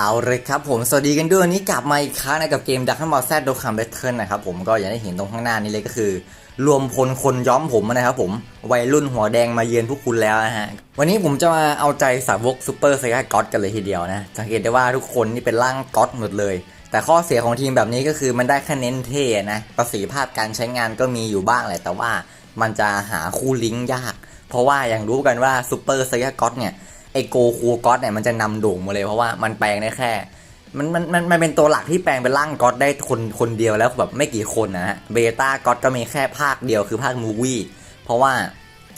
เอาเลยครับผม สวัสดีกันด้วยวันนี้กลับมาอีกครั้งนะกับเกมดักฮันบอลแซดโดคัมเบทเทิลนะครับผมก็อย่างที่เห็นตรงข้างหน้านี้เลยก็คือ รวมพลคนย้อมผมนะครับผม วัยรุ่นหัวแดงมาเยือนพวกคุณแล้วนะฮะ วันนี้ผมจะมาเอาใจสาวกซูเปอร์ไซก้าก็อตกันเลยทีเดียวนะ สังเกตได้ว่าทุกคนนี่เป็นร่างก็อตหมดเลย แต่ข้อเสียของทีมแบบนี้ก็คือมันได้แค่เน้นเท่นะประสิทธิภาพการใช้งานก็มีอยู่บ้างแหละแต่ว่ามันจะหาคู่ลิงก์ยาก เพราะว่าอย่างรู้กันว่าซูเปอร์ไซก้าก็อตเนี่ย ไอโกคูก็อตเนี่ยมันจะนำโด่งมาเลยเพราะว่ามันแปลงได้แค่ มันมันมันมันเป็นตัวหลักที่แปลงเป็นร่างก็อตได้คนคนเดียวแล้วแบบไม่กี่คนนะฮะเบต้าก็อตก็มีแค่ภาคเดียวคือภาคมูวี่เพราะว่า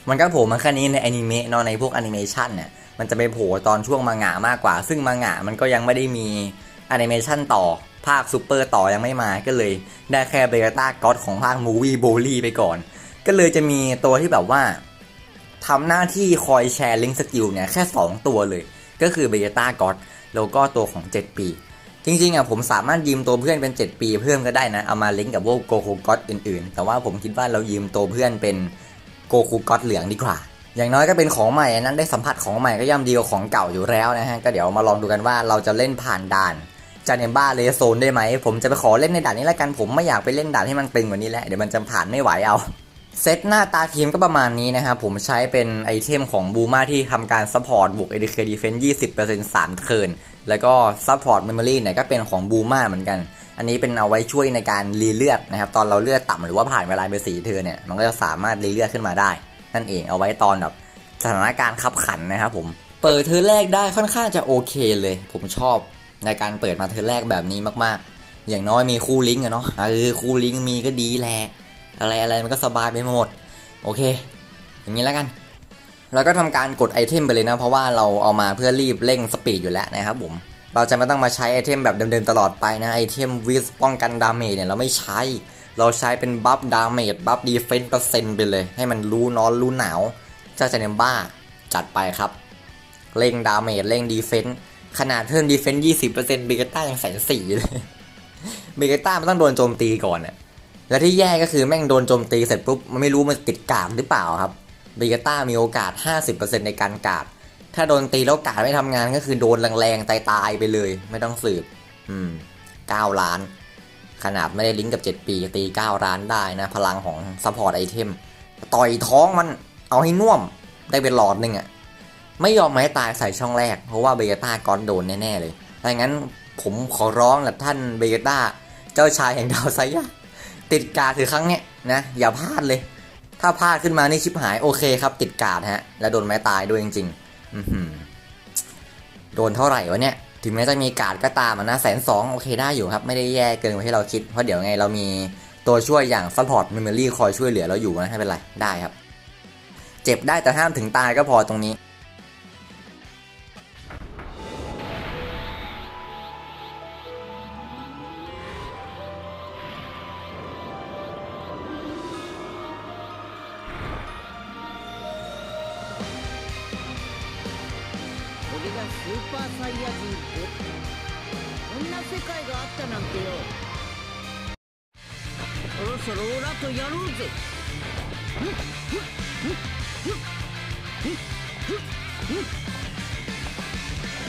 มันก็โผล่มาแค่นี้ในอนิเมะเนาะในพวกแอนิเมชันเนี่ยมันจะไปโผล่ตอนช่วงมังงะมากกว่า ซึ่งมังงะมันก็ยังไม่ได้มีแอนิเมชันต่อภาคซูเปอร์ต่อยังไม่มาก็เลยได้แค่เบต้าก็อตของภาคมูวี่โบลี่ไปก่อน ก็เลยจะมีตัวที่แบบว่า ทำหน้าที่คอยแชร์ลิงก์สกิลเนี่ยแค่ 2 ตัวเลย ก็คือเบต้าก็อดแล้วก็ตัวของ 7 ปี จริงๆอะผมสามารถยืมตัวเพื่อนเป็น 7 ปีเพิ่มก็ได้นะ เอามาลิงก์กับพวกโกคูก็อดอื่นๆ แต่ว่าผมคิดว่าเรายืมตัวเพื่อนเป็นโกคูก็อดเหลืองดีกว่า อย่างน้อยก็เป็นของใหม่นั้นได้สัมผัสของใหม่ก็ย่ำดีกว่าของเก่าอยู่แล้วนะฮะก็เดี๋ยวมาลองดูกันว่าเราจะเล่นผ่านด่านจาเนบ้าเลโซนได้ไหมผมจะไปขอเล่นในด่านนี้แล้วกันผมไม่อยากไปเล่นด่านที่มันตึงกว่านี้แล้วเดี๋ยวมันจะผ่านไม่ไหวเอา เซตหน้าตาทีมก็ประมาณนี้นะครับ ผมใช้เป็นไอเทมของบูมาที่ทำการซัพพอร์ตบวกเอ ADK Defense 20% 3เทิร์นแล้วก็ซัพพอร์ต Memory เนี่ยก็เป็นของบูมาเหมือนกัน อันนี้เป็นเอาไว้ช่วยในการรีเลือดนะครับ ตอนเราเลือดต่ำหรือว่าผ่านเวลาไปสีเทิร์นเนี่ย มันก็จะสามารถรีเลือดขึ้นมาได้ นั่นเองเอาไว้ตอนแบบสถานการณ์ขับขันนะครับผมเปิดเทอร์แรกได้ค่อนข้างจะโอเคเลย ผมชอบในการเปิดมาเทอร์แรกแบบนี้มากๆ อย่างน้อยมีคู่ลิงก์อะเนาะเออคู่ลิงก์มีก็ดีแหละ อะไรอะไรมันก็สบายไปหมด โอเค อย่างนี้แล้วกัน เราก็ทำการกดไอเทมไปเลยนะ เพราะว่าเราเอามาเพื่อรีบเร่งสปีดอยู่แล้วนะครับผม เราจะไม่ต้องมาใช้ไอเทมแบบเดิมๆตลอดไปนะไอเทมวิสป้องกันดาเมจเนี่ยเราไม่ใช้ เราใช้เป็นบัฟดาเมจบัฟดีเฟนต์เปอร์เซ็นต์ไปเลย ให้มันรู้นอนรู้หนาวเจ้าจะเนมบ้าจัดไปครับเร่งดาเมจเร่งดีเฟนต์ขนาดเพิ่มดีเฟนต์ยี่สิบเปอร์เซ็นต์เบเกต้ายังแสนสี่เลยเบเกต้ามันต้องโดนโจมตีก่อนอะ และที่แย่ก็คือแม่งโดนโจมตีเสร็จปุ๊บมันไม่รู้มันติดกาดหรือเปล่าครับเบเกต้ามีโอกาส 50%ในการกาด ถ้าโดนตีแล้วกาดไม่ทำงานก็คือโดนแรงๆตายตายๆ ไปเลย ไม่ต้องสืบ อืม 9 ล้าน ขนาดไม่ได้ลิงก์กับ 7 ปีตี 9 ล้านได้นะ พลังของซัพพอร์ตไอเทม ต่อยท้องมันเอาให้น่วมได้เป็นหลอดหนึ่งอะไม่ยอมไม่ตายใส่ช่องแรก เพราะว่าเบเกต้าก้อนโดนแน่ๆเลยถ้างั้นผมขอร้องแหละท่านเบเกต้าเจ้าชายแห่งดาวไซยะ ติดการ์ดถือครั้งเนี้ยนะอย่าพลาดเลย ถ้าพลาดขึ้นมานี่ชิบหายโอเคครับ ติดการ์ดฮะ และโดนไม้ตายด้วยจริงๆอืโดนเท่าไหร่วะเนี่ย ถึงแม้จะมีการ์ดก็ตามนะแสนสองโอเคได้อยู่ครับ ไม่ได้แย่เกินกว่าที่เราคิด เพราะเดี๋ยวไงเรามีตัวช่วยอย่าง support memory คอยช่วยเหลือเราอยู่นะไม่เป็นไรได้ครับ เจ็บได้แต่ห้ามถึงตายก็พอตรงนี้ たなんてよそろそろオラとやろうぜ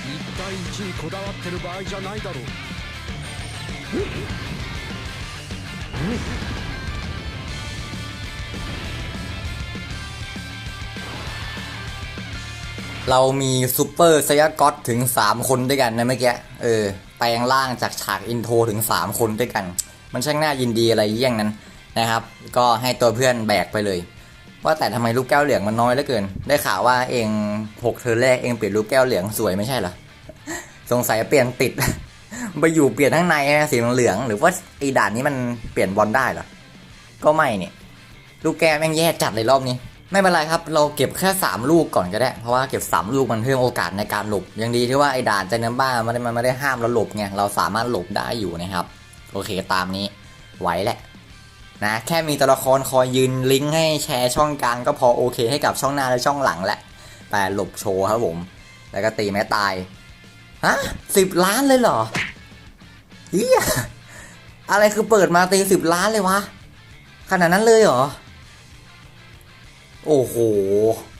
一対一にこだわってる場合じゃないだろう เรามีซูเปอร์ไซยากอตถึง 3 คนด้วยกันนะเมื่อกี้ เออ แปลงร่างจากฉากอินโทรถึง 3 คนด้วยกัน มันช่างน่ายินดีอะไรเยี่ยงนั้นนะครับ ก็ให้ตัวเพื่อนแบกไปเลย ว่าแต่ทำไมลูกแก้วเหลืองมันน้อยเหลือเกิน ได้ข่าวว่าเองหกเธอแรกเองเปลี่ยนลูกแก้วเหลืองสวยไม่ใช่เหรอสงสัยเปลี่ยนติด ไปอยู่เปลี่ยนข้างในสีเหลือง หรือว่าไอ้ด่านนี้มันเปลี่ยนบอลได้เหรอก็ไม่เนี่ยลูกแก้วแม่งแย่จัดเลยรอบนี้ ไม่เป็นไรครับ เราเก็บแค่ 3 ลูกก่อนก็ได้ เพราะว่าเก็บ 3 ลูกมันเพิ่มโอกาสในการหลบ ยังดีที่ว่าไอ้ด่านใจน้ำบ้ามันมันไม่ได้ห้ามเราหลบไง เราสามารถหลบได้อยู่นะครับ โอเคตามนี้ ไหวแหละ นะ แค่มีตัวละครคอยยืนลิงก์ให้แชร์ช่องกลางก็พอโอเคให้กับช่องหน้าและช่องหลังแหละ แต่หลบโชว์ครับผม แล้วก็ตีแม้ตาย ฮะสิบล้านเลยเหรอเฮียอะไรคือเปิดมาตีสิบล้านเลยวะ ขนาดนั้นเลยเหรอ โอ้โห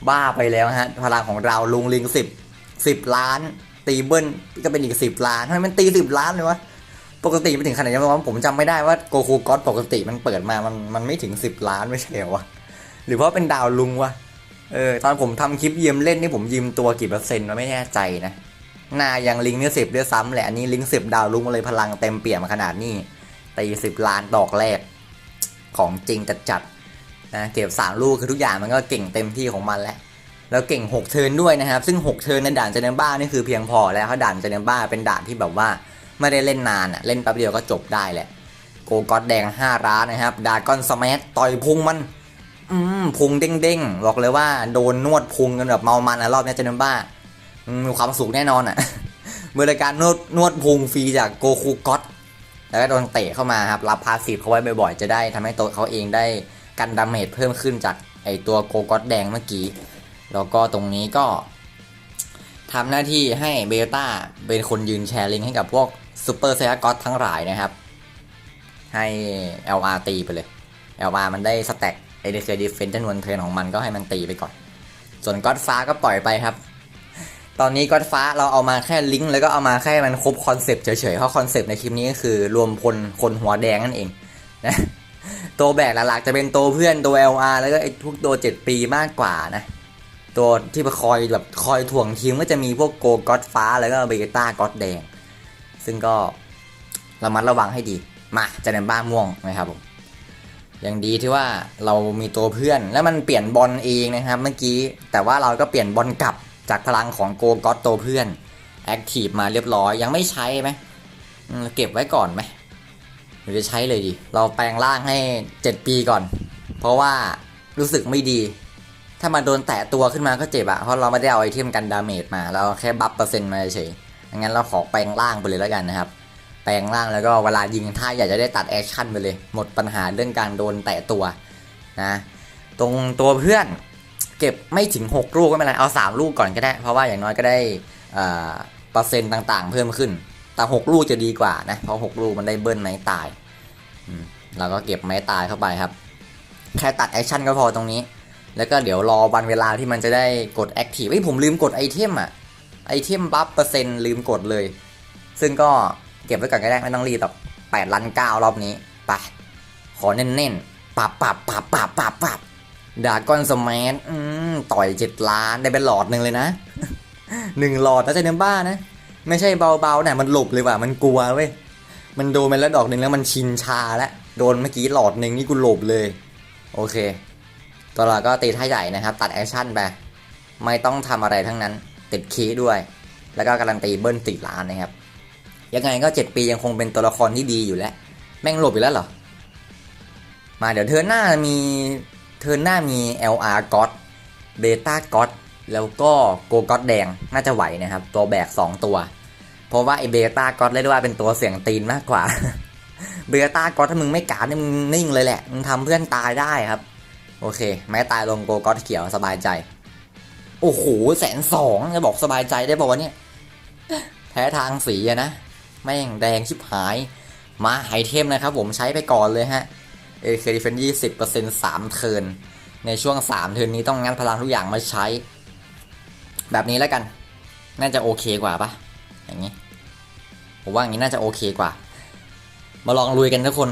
บ้าไปแล้วฮะ พลังของเราลุงลิงสิบสิบล้าน ตีเบิ้ลก็เป็นอีกสิบล้านทำไมมันตีสิบล้านเลยวะปกติไปถึงขนาดนี้ผมจำไม่ได้ว่าโกคูก็อดปกติมันเปิดมามันมันไม่ถึงสิบล้านไม่ใช่เหรอวะหรือเพราะเป็นดาวลุงวะเออตอนผมทำคลิปยืมเล่นนี่ผมยืมตัวกี่เปอร์เซ็นต์วะไม่แน่ใจนะน้ายังลิงเนี่ยสิบด้วยซ้ำแหละอันนี้ลิงสิบดาวลุงมาเลยพลังเต็มเปี่ยมขนาดนี้ตีสิบล้านดอกแรก ของจริงจัดจัด นะเก็บสามลูกคือทุกอย่างมันก็เก่งเต็มที่ของมันแล้วแล้วเก่ง 6 เทิร์นด้วยนะครับ ซึ่ง 6 เทิร์นในด่านเจเนบ้านี่คือเพียงพอแล้วเพราะด่านเจเนบ้าเป็นด่านที่แบบว่าไม่ได้เล่นนานอะเล่นแป๊บเดียวก็จบได้แหละโกกอดแดง 5 ร้านนะครับดากอนสมัต่อยพุงมัน อืมพุงเด้งๆ บอกเลยว่าโดนนวดพุงกันแบบเมามันอะรอบนี้เจเนบ้ามีความสุขแน่นอนอะบริการนวดนวดพุงฟรีจากโกคูก็อดแล้วก็โดนเตะเข้ามาครับรับพาสีฟเขาไว้บ่อยๆจะได้ทำให้ตัวเขาเองได้ กันดาเมจเพิ่มขึ้นจากไอตัวโกกอดแดงเมื่อกี้ แล้วก็ตรงนี้ก็ทำหน้าที่ให้เบต้าเป็นคนยืนแชร์ลิงก์ให้กับพวกซูเปอร์ไซยากอตทั้งหลายนะครับ ให้ LR ตีไปเลย LR มันได้สแต็กไอเดเคดีเฟนจำนวนเทรนของมันก็ให้มันตีไปก่อน ส่วนก็อดฟ้าก็ปล่อยไปครับ ตอนนี้ก็อดฟ้าเราเอามาแค่ลิงก์แล้วก็เอามาแค่มันครบคอนเซปต์เฉยๆ เพราะคอนเซปต์ในคลิปนี้ก็คือรวมพลคนหัวแดงนั่นเองนะ ตัวแบกหลักๆจะเป็นตัวเพื่อนตัว LR แล้วก็ไอ้ทุกตัว 7 ปีมากกว่านะ ตัวที่คอยแบบคอยถ่วงทีมก็จะมีพวกโกก็อดฟ้าแล้วก็เบต้าก็อดแดง ซึ่งก็ระมัดระวังให้ดี มาจะในบ้านม่วงนะครับผมยังดีที่ว่าเรามีตัวเพื่อนแล้วมันเปลี่ยนบอลเองนะครับ เมื่อกี้แต่ว่าเราก็เปลี่ยนบอลกลับจากพลังของโกก็อดตัวเพื่อนแอคทีฟมาเรียบร้อยยังไม่ใช้ไหมเก็บไว้ก่อนไหม หรือจะใช้เลยดีเราแปลงร่างให้ 7 ปีก่อน เพราะว่ารู้สึกไม่ดี ถ้ามาโดนแตะตัวขึ้นมาก็เจ็บอะเพราะเราไม่ได้เอาไอเทมกันดาเมจมา เราแค่บัฟเปอร์เซ็นต์มาเฉยงั้นเราขอแปลงร่างไปเลยแล้วกันนะครับ แปลงร่างแล้วก็เวลายิงถ้าอยากจะได้ตัดแอคชั่นไปเลย หมดปัญหาเรื่องการโดนแตะตัวนะ ตรงตัวเพื่อนเก็บไม่ถึง 6 ลูกก็ไม่เป็นไรเอา 3 ลูกก่อนก็ได้ เพราะว่าอย่างน้อยก็ได้เปอร์เซ็นต์ต่างๆ เพิ่มขึ้น แต่6ลูกจะดีกว่านะ เพราะ6ลูกมันได้เบิ้ลไม้ตายเราก็เก็บไม้ตายเข้าไปครับ แค่ตัดแอคชั่นก็พอตรงนี้ แล้วก็เดี๋ยวรอวันเวลาที่มันจะได้กดแอคทีฟเฮ้ยผมลืมกดไอเทมอะไอเทมบัฟเปอร์เซ็นต์ลืมกดเลย ซึ่งก็เก็บไว้ก่อนก็ได้ไม่ต้องรีบหรอกแปดล้านเก้ารอบนี้ไปขอเน้นๆปับปับปับปับปับปับดากอนสมัทต่อยเจ็ดล้านได้เป็นหลอดหนึ่งเลยนะหนึ่งหลอดนะใจเนมบ้านะ ไม่ใช่เบาๆนะมันหลบเลยว่ะมันกลัวเว้ยมันโดนไปแล้วดอกหนึ่งแล้วมันชินชาแล้วโดนเมื่อกี้หลอดหนึ่งนี่กูหลบเลย โอเคตัวเราก็ตีท่าใหญ่นะครับ ตัดแอคชั่นไปไม่ต้องทำอะไรทั้งนั้น ติดคีด้วย แล้วก็การันตีเบิ้ลติดล้านนะครับ ยังไงก็ 7 ปียังคงเป็นตัวละครที่ดีอยู่แล้ว แม่งหลบอยู่แล้วเหรอ มาเดี๋ยวเทิร์นหน้ามีเทิร์นหน้ามี LR God Beta God แล้วก็โกก็อดแดงน่าจะไหวนะครับ ตัวแบก 2 ตัว เพราะว่าไอเบต้าก็อดเรียกได้ว่าเป็นตัวเสียงตีนมากกว่า เบต้าก็อดถ้ามึงไม่การนี่มึงนิ่งเลยแหละ มึงทำเพื่อนตายได้ครับ โอเค แม้ตายลงโกก็อดเขียวสบายใจ โอ้โหแสนสองจะบอกสบายใจได้ป่าวะเนี่ยแพ้ทางสีอะนะ แม่งแดงชิบหาย มาไอเทมนะครับผมใช้ไปก่อนเลยฮะเอเคดีเฟนยี่สิบเปอร์เซ็นต์สามเทิร์นในช่วงสามเทิร์นนี้ต้องงัดพลังทุกอย่างมาใช้ แบบนี้แล้วกัน น่าจะโอเคกว่าปะอย่างนี้ ผมว่าอย่างนี้น่าจะโอเคกว่า มาลองลุยกันทุกคน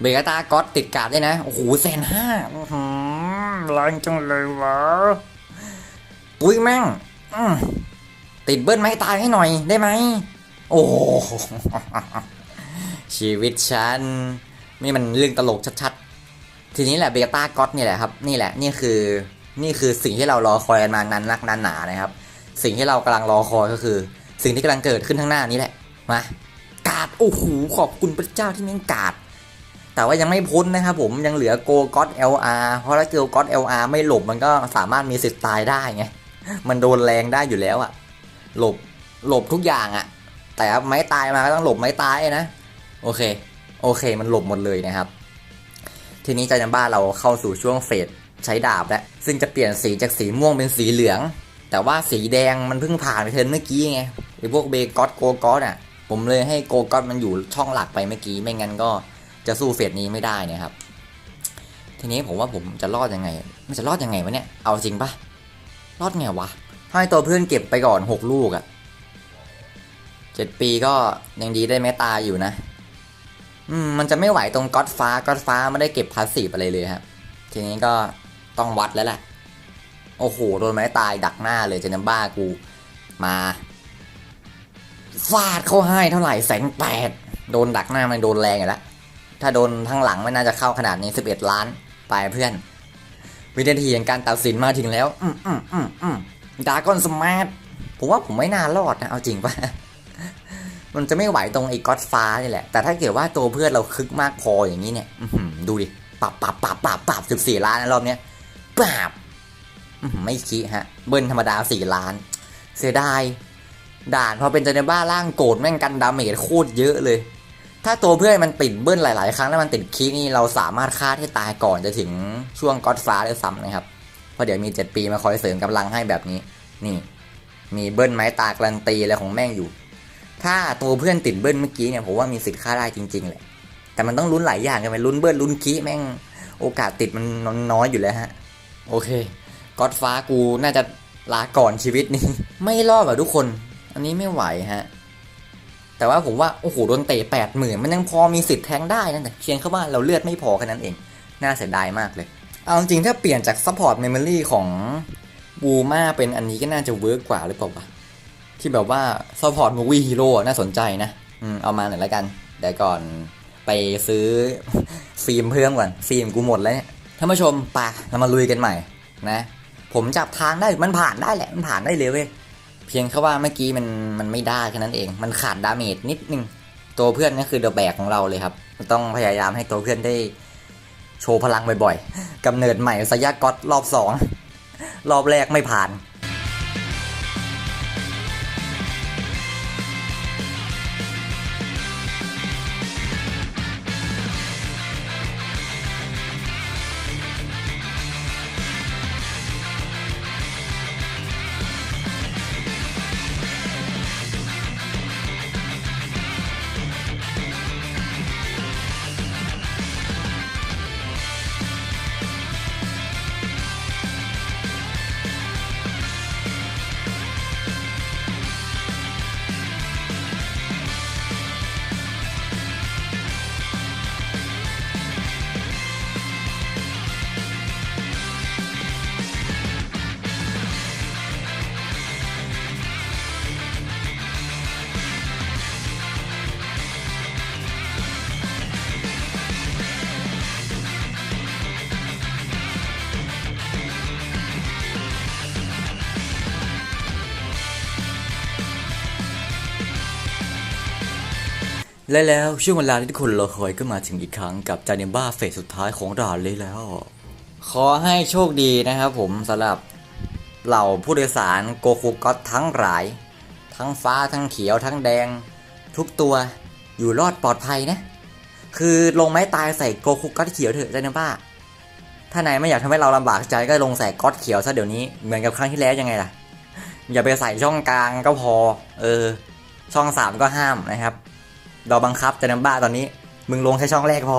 เบกาตาก็อตติดกาดด้วยนะ โอ้โหแสนห้าแรงจังเลยวะตุ้ยแม่งติดเบิ้ลไม้ตายให้หน่อยได้ไหม โอ้โหชีวิตฉัน นี่มันเรื่องตลกชัดๆ ทีนี้แหละเบต้าก็อตนี่แหละครับ นี่แหละนี่คือ นี่คือสิ่งที่เรารอคอยกันมานานนักนานหนานะครับ สิ่งที่เรากำลังรอคอยก็คือ สิ่งที่กำลังเกิดขึ้นข้างหน้านี้แหละ มา กาด โอ้โห ขอบคุณพระเจ้าที่แม่งกาด แต่ว่ายังไม่พ้นนะครับผม ยังเหลือโกก็อต LR เพราะถ้าเกิลก็อต LR ไม่หลบมันก็สามารถมีสิทธิ์ตายได้ไง มันโดนแรงได้อยู่แล้วอะหลบ หลบทุกอย่างอะแต่ไม้ตายมาก็ต้องหลบไม้ตายนะ โอเค โอเค มันหลบหมดเลยนะครับ ทีนี้จายันบ้าเราเข้าสู่ช่วงเฟส ใช้ดาบแล้วซึ่งจะเปลี่ยนสีจากสีม่วงเป็นสีเหลือง แต่ว่าสีแดงมันเพิ่งผ่านไปเทินเมื่อกี้ไงไอพวกเบกอตโกกอตอะผมเลยให้โกกอตมันอยู่ช่องหลักไปเมื่อกี้ไม่งั้นก็จะสู้เฟสนี้ไม่ได้นะครับ ทีนี้ผมว่าผมจะรอดยังไง มันจะรอดยังไงวะเนี่ยเอาจริงปะรอดไงวะให้ตัวเพื่อนเก็บไปก่อนหกลูกอะเจ็ดปีก็ยังดีได้แม้ตาอยู่นะ อืมมันจะไม่ไหวตรงก๊อตฟ้าก๊อตฟ้าไม่ได้เก็บพาสซีฟอะไรเลยครับ ทีนี้ก็ ต้องวัดแล้วแหละ โอ้โห โดนไม้ตายดักหน้าเลยเจนัมบ้ากู มาฟาดเข้าให้เท่าไหร่แสนแปดโดนดักหน้ามันโดนแรงอยู่แล้วถ้าโดนทั้งหลังไม่น่าจะเข้าขนาดนี้ 11 ล้านไปเพื่อน วินาทีแห่งการตัดสินมาถึงแล้ว อืมอืมอืมอืมดากอนสมาร์ทผมว่าผมไม่น่ารอดนะ เอาจริงปะมันจะไม่ไหวตรงไอ้ก๊อตฟ้านี่แหละ แต่ถ้าเกิดว่าตัวเพื่อนเราคึกมากพออย่างนี้เนี่ยดูดิปรับปรับปรับปรับปรับสิบสี่ล้านนะรอบเนี้ย ปรับไม่คิดฮะ เบิ้ลธรรมดาสี่ล้าน เสียดาย ด่านพอเป็นเจเนบ้าร่างโกรธแม่งกันดาเมจโคตรเยอะเลย ถ้าตัวเพื่อนมันติดเบิ้ลหลาย ๆ ครั้งแล้วมันติดคิกนี่เราสามารถฆ่าให้ตายก่อนจะถึงช่วงก๊อตฟ้าได้ซ้ำนะครับ เพราะเดี๋ยวมี7ปีมาคอยเสริมกำลังให้แบบนี้ นี่ มีเบิ้ลไม้ตาการันตีอะไรของแม่งอยู่ ถ้าตัวเพื่อนติดเบิ้ลเมื่อกี้เนี่ยผมว่ามีสิทธิ์ฆ่าได้จริง ๆ แหละ แต่มันต้องลุ้นหลายอย่างกันไปลุ้นเบิ้ลลุ้นคีแม่งโอกาสติดมันน้อยอยู่แล้วฮะ โอเคก๊อตฟ้ากูน่าจะลาก่อนชีวิตนี้ ไม่รอดอะทุกคน อันนี้ไม่ไหวฮะ แต่ว่าผมว่า โอ้โหโดนเตะแปดหมื่นมันยังพอมีสิทธิ์แทงได้นะแต่เพียงแค่ว่าเราเลือดไม่พอแค่นั้นเอง น่าเสียดายมากเลย เอาจริงถ้าเปลี่ยนจากซัพพอร์ตเมมโมรีของบูมาเป็นอันนี้ก็น่าจะเวิร์กกว่าหรือเปล่าวะที่แบบว่าซัพพอร์ตมูวี่ฮีโร่น่าสนใจนะอืมเอามาหน่อยละกันเดี๋ยวก่อนไปซื้อฟิล์มเพิ่มก่อนฟิล์มกูหมดแล้วเนี่ย ท่านผู้ชมไปเรามาลุยกันใหม่นะ ผมจับทางได้มันผ่านได้แหละมันผ่านได้เลยเว้ยเพียงแค่ว่าเมื่อกี้มันมันไม่ได้แค่นั้นเอง มันขาดดาเมจนิดนึงตัวเพื่อนก็คือเดอะแบกของเราเลยครับต้องพยายามให้ตัวเพื่อนได้โชว์พลังบ่อยๆกำเนิดใหม่สยากอตรอบสองรอบแรกไม่ผ่าน และแล้วช่วงเวลาที่ทุกคนรอคอยก็มาถึงอีกครั้งกับจาเนบ้าเฟสสุดท้ายของด่านเลยแล้ว ขอให้โชคดีนะครับผมสำหรับเหล่าผู้โดยสารโกคูก็ตทั้งหลาย ทั้งฟ้าทั้งเขียวทั้งแดง ทุกตัวอยู่รอดปลอดภัยนะ คือลงไม้ตายใส่โกคูก็ตเขียวเถอะจาเนบ้า ถ้านายไม่อยากทำให้เราลำบากใจก็ลงใส่ก๊อตเขียวซะเดี๋ยวนี้เหมือนกับครั้งที่แล้วยังไงล่ะอย่าไปใส่ช่องกลางก็พอ เออ ช่องสามก็ห้ามนะครับ เราบังคับจะนำบ้าตอนนี้ มึงลงแค่ช่องแรกพอ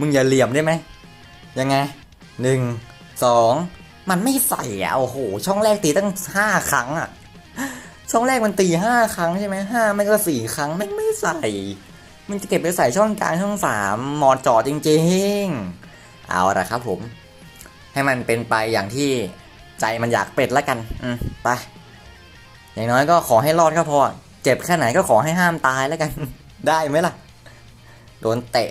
มึงอย่าเหลี่ยมได้ไหม ยังไงหนึ่งสองมันไม่ใส่อะโอ้โห ช่องแรกตีตั้งห้าครั้งอะ ช่องแรกมันตีห้าครั้งใช่ไหมห้าไม่ก็สี่ครั้งไม่ไม่ใส่ มันจะเก็บไปใส่ช่องกลางช่องสามหมอดจอจริงๆ เอาละครับผม ให้มันเป็นไปอย่างที่ใจมันอยากเป็ดแล้วกัน อืมไปอย่างน้อยก็ขอให้รอดก็พอ เจ็บแค่ไหนก็ขอให้ห้ามตายแล้วกัน ได้ไหมล่ะ โดนเตะ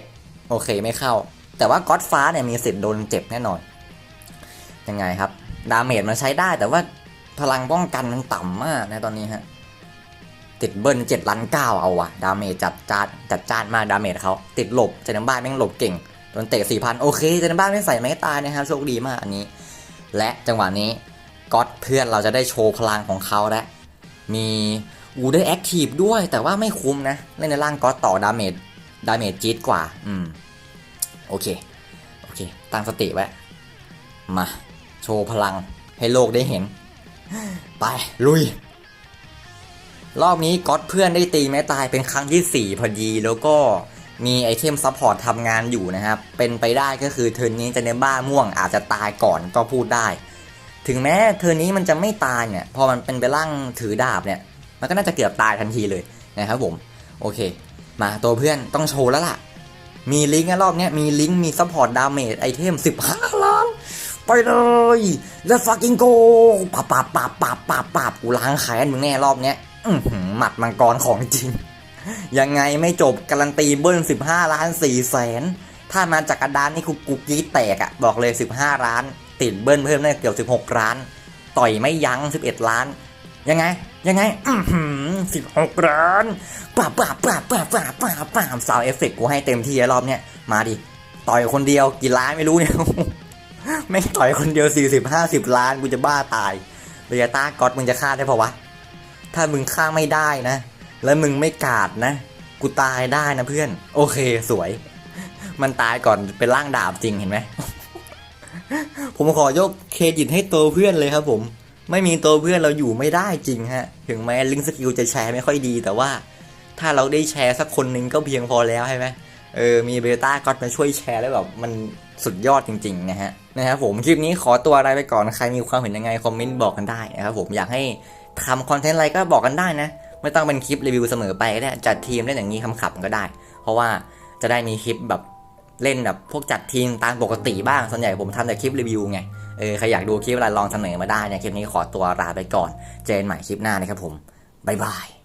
โอเคไม่เข้า แต่ว่าก๊อตฟ้าเนี่ยมีสิทธิ์โดนเจ็บแน่นอน ยังไงครับ ดาเมจมันใช้ได้แต่ว่าพลังป้องกันมันต่ำมากนะตอนนี้ฮะ ติดเบิ้ลเจ็ดล้านเก้าเอาวะดาเมจจัดจานจัดจานมากดาเมจเขาติดหลบเจนบ้านแม่งหลบเก่งโดนเตะสี่พันโอเคเจนบ้านไม่ใส่ไม้ตายนะครับโชคดีมากอันนี้ และจังหวะนี้ก๊อตเพื่อนเราจะได้โชว์พลังของเขาแล้วมี อูได้แอคทีฟด้วยแต่ว่าไม่คุ้มนะ เล่นในร่างก๊อตต่อดาเมจดาเมจจี๊ดกว่า อืม โอเค โอเค ตั้งสติไว้ มา โชว์พลังให้โลกได้เห็น ไป ลุย รอบนี้ก๊อตเพื่อนได้ตีแม้ตายเป็นครั้งที่ 4 พอดีแล้วก็มีไอเทมซัพพอร์ตทำงานอยู่นะครับ เป็นไปได้ก็คือเทิร์นนี้จะเนบ้าม่วงอาจจะตายก่อนก็พูดได้ ถึงแม้เทิร์นนี้มันจะไม่ตายเนี่ย พอมันเป็นไปร่างถือดาบเนี่ย มันก็น่าจะเกือบตายทันทีเลยนะครับผม โอเค มาตัวเพื่อนต้องโชว์แล้วล่ะ มีลิงก์รอบเนี้ยมีลิงก์มีซัพพอร์ตดาเมจไอเทม 15 ล้าน ไปเลยแล้วฟักกิ้งโกปับปับปับปับปับปับกูล้างแค้นมึงแน่รอบเนี้ยอืหมัดมังกรของจริง ยังไงไม่จบการันตีเบิ้ล 15 ล้าน4แสนถ้ามาจากกระดานนี่กูกูกรีดแตกอะบอกเลย 15 ล้าน ติดเบิ้ลเพิ่มได้เกือบ16 ล้าน ต่อยไม่ยั้ง 11 ล้าน ยังไง ยังไงอือหือ16ล้านป่าป่าป่าป่าป่าป่าป่าสาวเอฟเฟกกูให้เต็มที่แล้รอบเนี้ยมาดิ ต่อยคนเดียวกี่ล้านไม่รู้เนี่ยไม่ต่อยคนเดียว40 50ล้านกูจะบ้าตายเบียต้าก็อดมึงจะฆ่าได้ปะวะ ถ้ามึงฆ่าไม่ได้นะ แล้วมึงไม่กาดนะ กูตายได้นะเพื่อน โอเคสวย มันตายก่อนเป็นร่างดาบจริงเห็นไหม ผมขอยกเครดิตให้ตัวเพื่อนเลยครับผม ไม่มีตัวเพื่อนเราอยู่ไม่ได้จริงฮะ ถึงแม้ลิงสกิลจะแชร์ไม่ค่อยดี แต่ว่าถ้าเราได้แชร์สักคนหนึ่งก็เพียงพอแล้วใช่ไหมเออ มีเบต้าก็มาช่วยแชร์แล้วแบบมันสุดยอดจริง ๆ นะฮะนะครับผมคลิปนี้ขอตัวอะไรไปก่อนใครมีความเห็นยังไงคอมเมนต์บอกกันได้นะครับผมอยากให้ทำคอนเทนต์อะไรก็บอกกันได้นะ ไม่ต้องเป็นคลิปรีวิวเสมอไปก็ได้จัดทีมได้อย่างนี้คำๆก็ได้ เพราะว่าจะได้มีคลิปแบบเล่นแบบพวกจัดทีมตามปกติบ้างส่วนใหญ่ผมทำแต่คลิปรีวิวไง เออใครอยากดูคลิปอะไรลองเสนอมาได้นะคลิปนี้ขอตัวลาไปก่อน เจนใหม่คลิปหน้านะครับผมบ๊ายบาย